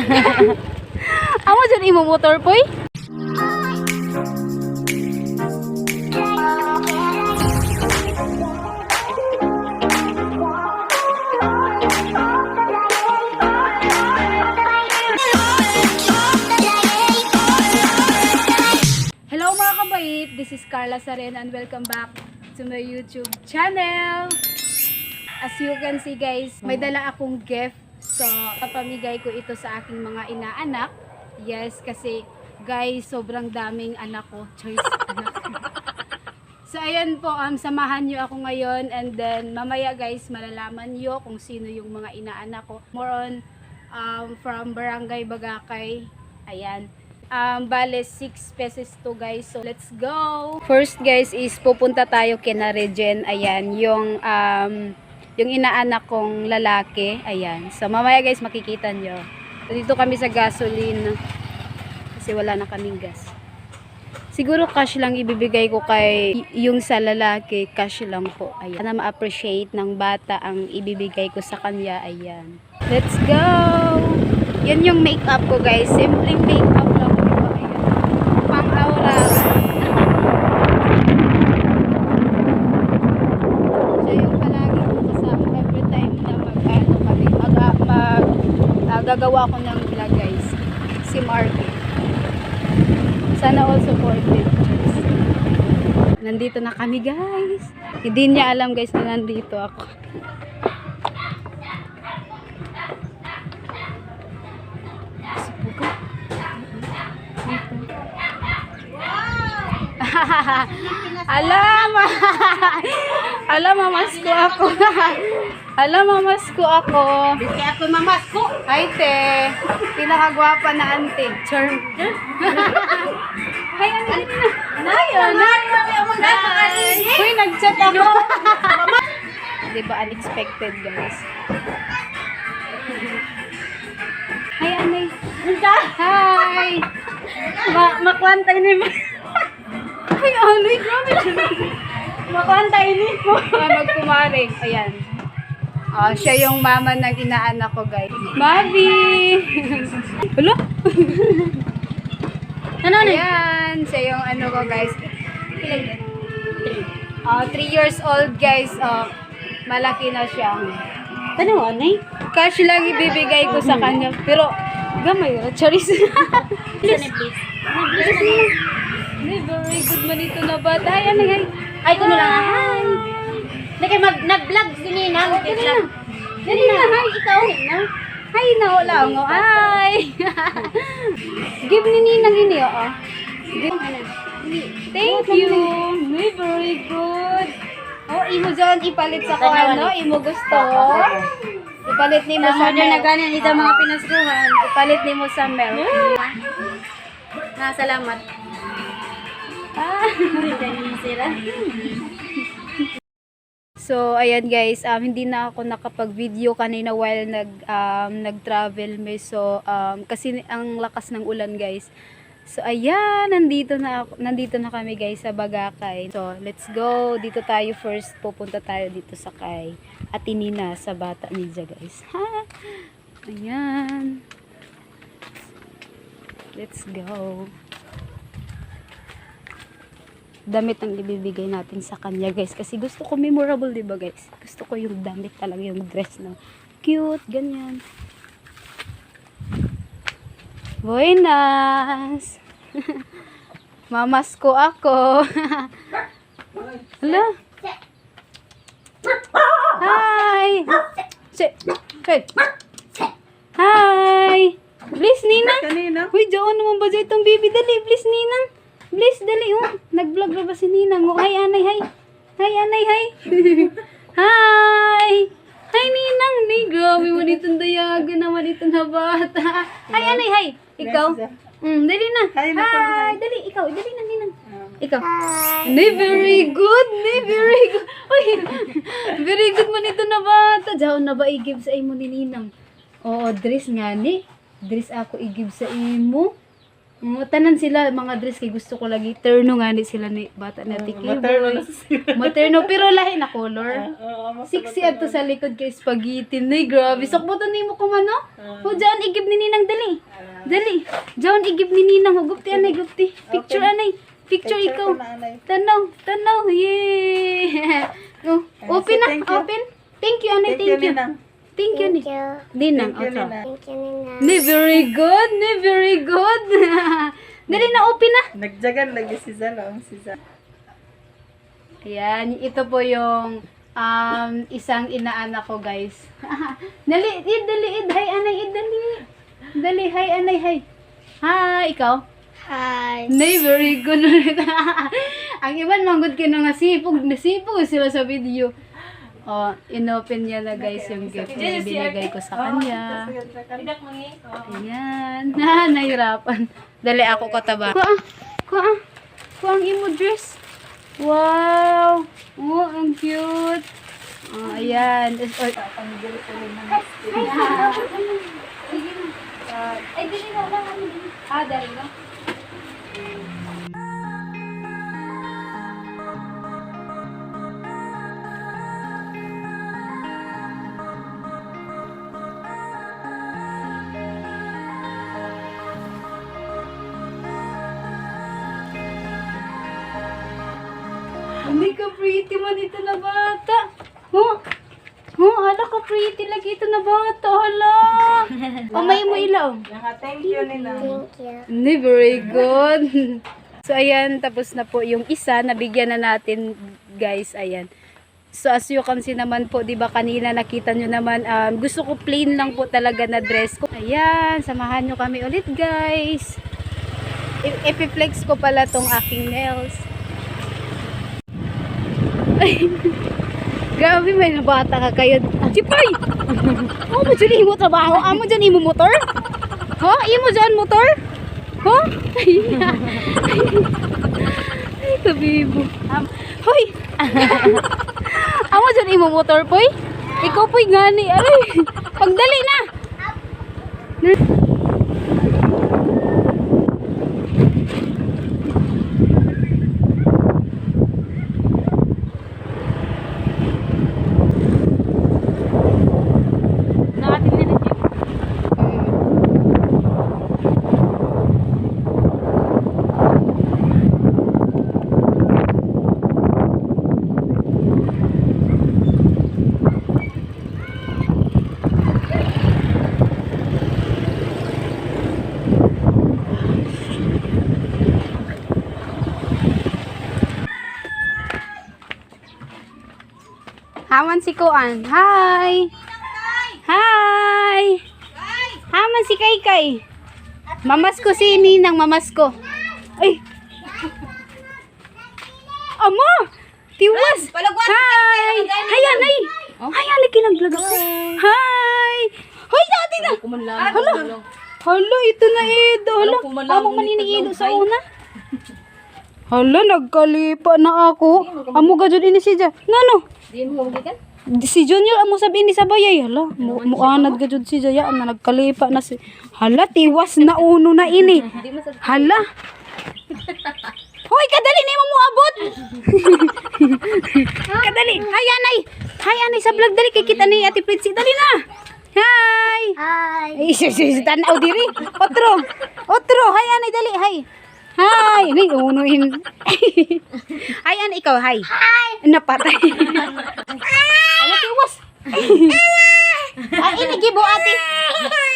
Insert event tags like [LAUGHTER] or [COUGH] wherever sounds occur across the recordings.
Amo dyan imo motor, poy? Hello mga kabait, this is Carla Saren and welcome back to my YouTube channel. As you can see guys, may dala akong gift. So, papamigay ko ito sa aking mga inaanak. Yes, kasi guys, sobrang daming anak ko. Choice anak. so, ayan po, um, samahan nyo ako ngayon and then mamaya guys, malalaman nyo kung sino yung mga inaanak ko. More on um, from Barangay Bagakay. Ayan. Um, bale, 6 pesos to guys. So, let's go! First guys is pupunta tayo kina Regen. Ayan, yung um, yung inaanak kong lalaki. Ayan. So, mamaya guys, makikita nyo. So, dito kami sa gasoline. Kasi wala na kaming gas. Siguro cash lang ibibigay ko kay yung sa lalaki. Cash lang po. Ayan. Na ma-appreciate ng bata ang ibibigay ko sa kanya. Ayan. Let's go! Yan yung makeup ko guys. Simpleng makeup lang. Diba? Ayan. Pang aura. Siya yung palagi ko kasama every time na mag ano kami. Mag, mag, ah, gagawa ko ng vlog guys. Si Marky. Sana all support pictures. Nandito na kami guys. Hindi niya alam guys na nandito ako. Alam! [LAUGHS] Alam, mamasko ako. [LAUGHS] Alam, mamasko ako. Kasi ako mamasko. Hi, te. Pinakagwapa na ante. Charm. Hi, ano na? Mami, ako Hi. Uy, nag-chat ako. Di ba unexpected, guys? Hi, Anay. Hi. Ma makwantay ni mo. Hi, Anay. Grabe. Makwantay ni mo. Ah, magkumare. Ayan. Ah, siya yung mama ng inaanak ko, guys. Mavi! Hello? Ano ni? Ayan, siya yung ano ko, guys. Ah, 3 years old, guys. Ah, malaki na siya. Ano anay? Cash lang ibibigay ko sa kanya. Pero, gamay, charis. [LAUGHS] Please. Please. Very good man ito na bata. Ay, ano, ay. Ay, kuno lang. Hi. Nagay mag nag-vlog gini na. Dali na. Dali na, hi, ikaw. Hi na, wala ako. Hi. [LAUGHS] Give ni Ninang ini, oo. Thank you. Very good. Oh, imo dyan ipalit sa ko, ano? Imo gusto. Ipalit ni mo Sa modern na Mel. ganyan ito mga pinaskuhan. Ipalit ni mo sa Mel. Na salamat. [LAUGHS] Ah. Ganyan sila. So, ayan guys, um, hindi na ako nakapag-video kanina while nag, um, nag-travel me. So, um, kasi ang lakas ng ulan guys. So, ayan, nandito na, ako, nandito na kami guys sa Bagakay. So, let's go. Dito tayo first. Pupunta tayo dito sa kay Atinina sa Bata Media guys. Ha? [LAUGHS] Ayan. Let's go damit ang ibibigay natin sa kanya guys. Kasi gusto ko memorable di ba guys? Gusto ko yung damit talaga yung dress na cute ganyan. Buenas! [LAUGHS] Mamas ko ako. [LAUGHS] Hala. Hi! Hey. hi! Please Ninang? Uy, diyan naman ba dyan itong baby? Dali, please, Ninang. Please, dali, oh. Nag-vlog na ba si Ninang? Oh, hi, Anay, hi. Hi, Anay, hi. [LAUGHS] hi. Hi, Ninang. Ni, grabe mo ditong dayaga naman ito na bata. Hi, Anay, hi. Ikaw? Mm, dali na. Hi dali. Ikaw, dali na, Ninang. Ikaw. Ni, very good. Ni, very good. [LAUGHS] Uy, very good man ito na bata. Diyan na ba i-give sa imo ni Ninang? Oo, dress nga ni. Dress ako i-give sa imo. Mo tanan sila mga dress kay gusto ko lagi terno nga ni sila ni bata na tiki. Materno na siya. [LAUGHS] Materno pero lahi na color. Oo, mas- Sexy ato sa likod kay spaghetti. Nay, grabe. Sakbo to nimo ko man, no? O, dyan, igib ni Ninang, dali. Dali. Dyan, igib ni Ninang. Hugupti, anay, gupti. Picture, anay. Picture, Picture ikaw. anay. Tanaw, tanaw. Yay! [LAUGHS] oh, open na, thank you. open. Thank you, anay, Thank you, thank you. Ninang. Thank you, ni. Ninang, Thank you, oto. Ninang. Ni, very good. Ni, very good. [LAUGHS] Dali na, open na. Nagjagan lagi si Zala. Ang si Zala. Ayan, ito po yung um, isang inaanak ko, guys. [LAUGHS] dali, id, dali, id, hay, anay, id, dali. Dali, hay, anay, hay. Hi, ikaw? Hi. Nay, very good. [LAUGHS] Ang iban, manggod ka na nga sipog, nasipog sila sa video. Oh, inopen niya na guys yung gift na binigay ko sa kanya. Ayan. Na, nahirapan. Dali ako kataba. Kuha, kuha. Kuha ang imo dress. Wow. Oh, ang cute. Oh, ayan. Ah, Ay, dali na lang. Ah, dali na. Hindi ka pretty man ito na bata. Oh, oh, hala ka pretty lagi ito na bata. Hala. [LAUGHS] Pamay mo ilaw. Nga, thank you, Ninang. Hindi, very good. [LAUGHS] so, ayan, tapos na po yung isa. Nabigyan na natin, guys. Ayan. So, as you can see naman po, di ba kanina nakita nyo naman, um, gusto ko plain lang po talaga na dress ko. Ayan, samahan nyo kami ulit, guys. I- Ipiflex ko pala tong aking nails. Grabe, may nabata ka kayo. Chipay! Oh, mo dyan imo trabaho. Amo dyan imo motor? Ha? Imo dyan motor? Ha? Ay, kabibo. Hoy! [LAUGHS] Amo dyan imo motor, poy? Ikaw, poy, gani. Alay, pagdali na! Na- Nakatin na ng jeep. Haman si Kuan. Hi! Hi! Haman si Kay Kay. Mamas ko si Ninang, mamas ko. Ay! Amo! Tiwas! Hi! Hi, anay! Hi, alay, kinaglag ako. Hi! Hoy, dati na! Hala! Hala, ito na Edo. Hala, among maninigido sa una. Hala, nagkalipa na ako. Amo ka dyan ini si Jan. Ngano? Si Junior amo sabi ni sa bayay. Hala, mu muanad ka dyan si Jaya na nagkalipa na si... Hala, tiwas na uno na ini. [LAUGHS] Hala. Hoy, kadali ni mo mo abot. [LAUGHS] kadali. Hay, anay. Hay, anay sa vlog. Dali, kay kita ni Ate Pritzi. Dali na. Hi. Hi. Ay, sis, sis, tanaw diri. Otro. Otro. Hay, anay, dali. Hay. Hi. Ni, unuhin. Hay, [LAUGHS] anay, ikaw. Hay. Hi. Napatay. Ano, tiwas. Ay, inigibo, ate.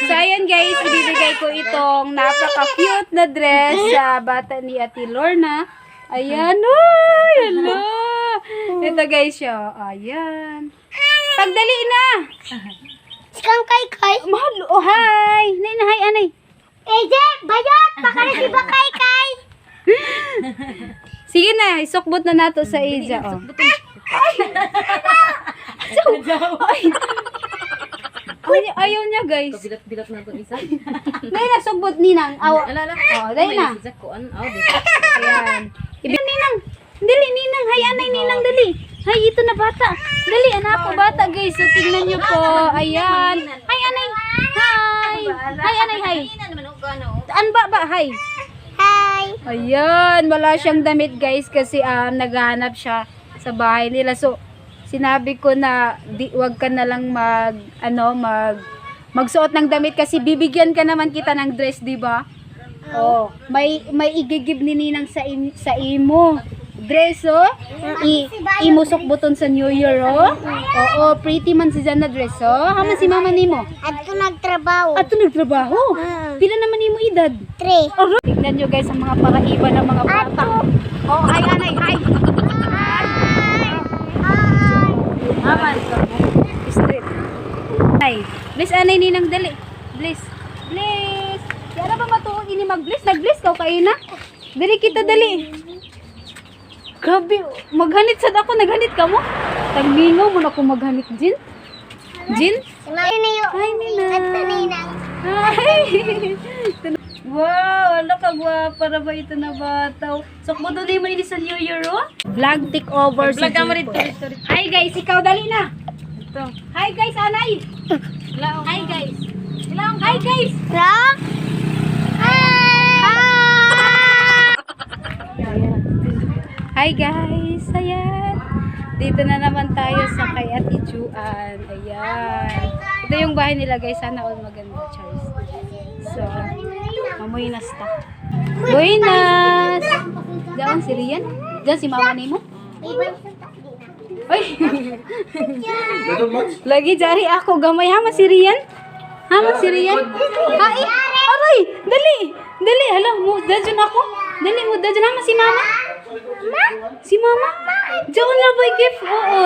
So, ayan guys, ibibigay ko itong napaka-cute na dress sa bata ni Ate Lorna. Ayan, oy, hala. Ito guys siya. Ayan. Pagdali na. Sikang kay kay. Mahal, oh, hi. Nay, na, hi, anay. Eje, bayot. Baka [LAUGHS] na si ba kay kay. Sige na, isukbot na nato sa Asia. Oh. [LAUGHS] Ay. Ay, ayaw niya guys. Bilat-bilat na itong isa. [LAUGHS] Dahil na, sugbot ninang. Aw, Alala. oh, dahil na. Sa kuan. Oh, di. Ayan. Ninang. Dali, ninang. Hay, anay, ninang, dali. Hay, ito na bata. Dali, anak ko bata, guys. So, tingnan nyo po. Ayan. Hay, anay. Hay. Hay, anay, hay. An ba ba, hay. Ayan, wala siyang damit guys kasi um, naghahanap siya sa bahay nila. So, sinabi ko na di, wag ka na lang mag, ano, mag, magsuot ng damit kasi bibigyan ka naman kita ng dress, di ba? Oh, may may igigib ni Ninang sa im, sa imo. Dress oh. I, imusok buton sa New Year oh. Oo, pretty man si Jana dress oh. Haman si mama nimo. At ko nagtrabaho. At nagtrabaho. Pila naman nimo edad? Tre. Aro. Tignan nyo guys ang mga paraiba ng mga bata. Oh, hi anay, hi. Aman. Street. Hi. Bliss anay ni nang dali. Bliss. Bliss. Yara ba matuog ini mag-bliss? Nag-bliss ka kayo na? Dali kita dali. Grabe, maghanit sad ako, naghanit ka mo? Tagmingaw mo na ako maghanit, Jin? Jin? Hi, Nina. At taninang. Hi! [LAUGHS] wow, ala ka gwapa na ba ito na bata? So, kung doon mo ini sa New Year, oh? Vlog take over sa Vlog ka mo Hi guys, ikaw dali na. Ito. Hi guys, anay. Hi guys. Hi guys. Ra? Hi [LAUGHS] guys. Ayan. Dito na naman tayo sa kay Ate Juan. Ayan. Ito yung bahay nila guys. Sana all maganda. Charles. So, mamoy na sta. Buenas! Diyan si Rian? Diyan si mama ni mo? Ay! [LAUGHS] Lagi jari ako gamay hama si Rian. Hama si Rian. Hai! Aray! Dali! Dali! Hala, mo dadyan ako. Dali mo dadyan hama si mama. Si mama? Diyan na ba gift? Oo.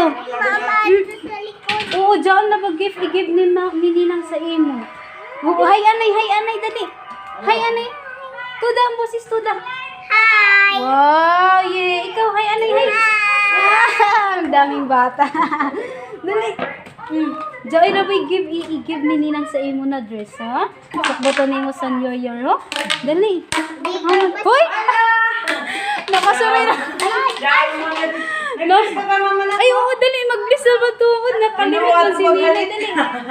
Oo, diyan na ba gift i-give ni, ma- ni Ninang sa imo? Oo, hay anay, hay anay, dali. Hay anay. Tuda ang boses, tuda. Hi! Wow, yeah. Ikaw, hay anay, hay. [LAUGHS] Ah, ang daming bata. [LAUGHS] dali. Mm. Diyan na ba i-give, i-give ni Ninang sa imo na dress, ha? Sakboto ni mo sa New Year, oh. Dali. Ah, Hoy! Nakasuray na. Ay, oo, dali. Mag-bliss na ba tuod? Nakalimit ko si Ninay. Dali.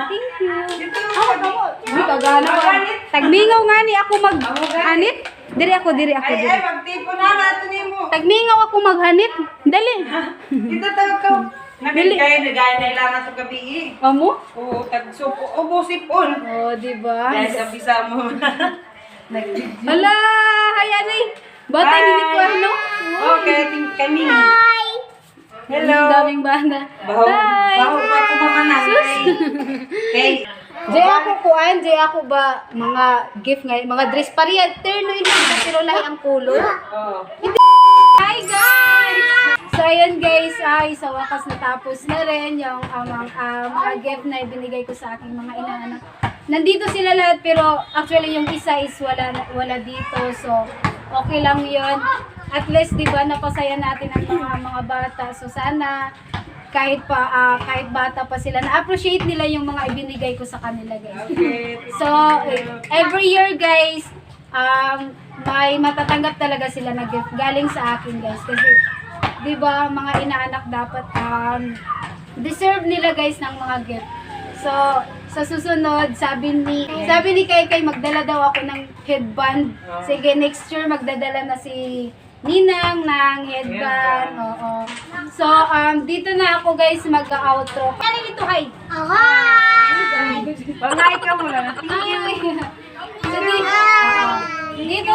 Thank you. Uy, kagana ko. Tagmingaw nga ni ako maghanit. Diri ako, diri ako, Ay, ay, magtipo na nato ni mo. Tagmingaw ako maghanit. Dali. [LAUGHS] Dito tawag ka. Nabili kayo, nagaya na ilangan sa gabi eh. Amo? Oo, tagsupo. O, busipon. Oh, di ba? Dahil sa bisa mo. [LAUGHS] Hala, hayanay. Bata, hindi ko ano. Okay, ting kami. Hello. Ang daming banda. Bahaw, Hi. bahaw pa ko mamanan. Okay. Jay ako kuan, jay ako ba mga gift nga, mga dress pariya, terno ini pero lahi ang kulor. Oo. Hi guys! So ayun guys, ay sa wakas natapos na rin yung amang ah, mga gift na ibinigay ko sa aking mga inaanak. Nandito sila lahat pero actually yung isa is wala wala dito so okay lang yun. At least 'di ba napasaya natin ang mga mga bata. So sana kahit pa ah, kahit bata pa sila na-appreciate nila yung mga ibinigay ko sa kanila guys. Okay. So, every year guys, um, may matatanggap talaga sila na gift galing sa akin guys. Kasi, di ba, mga inaanak dapat um, deserve nila guys ng mga gift. So, sa susunod, sabi ni, sabi ni Kay Kay, magdala daw ako ng headband. Sige, next year magdadala na si Ninang ng headband. Oo. So, um, dito na ako guys mag-outro. Ano ito, Hay? Hi! Bangay ka muna. Sige. Ah, dito,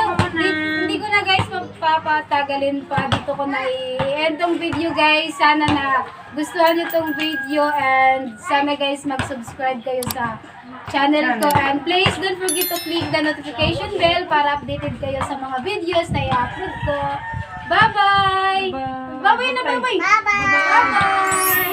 pa, patagalin pa. Dito ko na i-end video guys. Sana na gustuhan nyo tong video and sana guys mag-subscribe kayo sa channel ko. And please don't forget to click the notification bell para updated kayo sa mga videos na i-upload ko. Bye-bye! Bye-bye na bye-bye! Bye-bye!